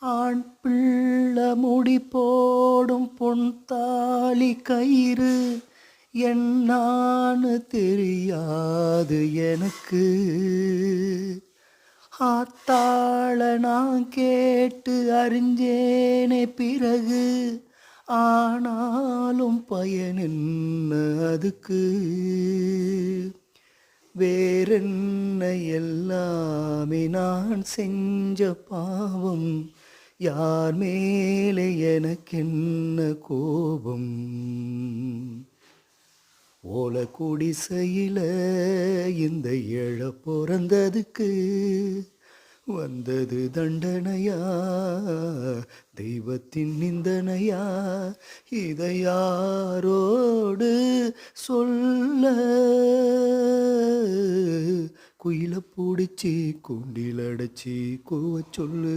ஆண் பிள்ள முடி போடும் பொன் தாலி கயிறு. என்னான்னு தெரியாது எனக்கு. ஆத்தாள நான் கேட்டு அறிஞ்சேனே பிறகு ஆனாலும் பயன் என்ன அதுக்கு? வேறென்ன எல்லாமே நான் செஞ்ச பாவம் யார் மேலே எனக்கென்ன கோபம்? ஓல குடிசையில் இந்த இழ பிறந்ததுக்கு வந்தது தண்டனையா? தெய்வத்தின் நிந்தனையா? இதை யாரோடு சொல்ல குயில பிடிச்சி கூண்டில் அடைச்சி கூவ சொல்லு.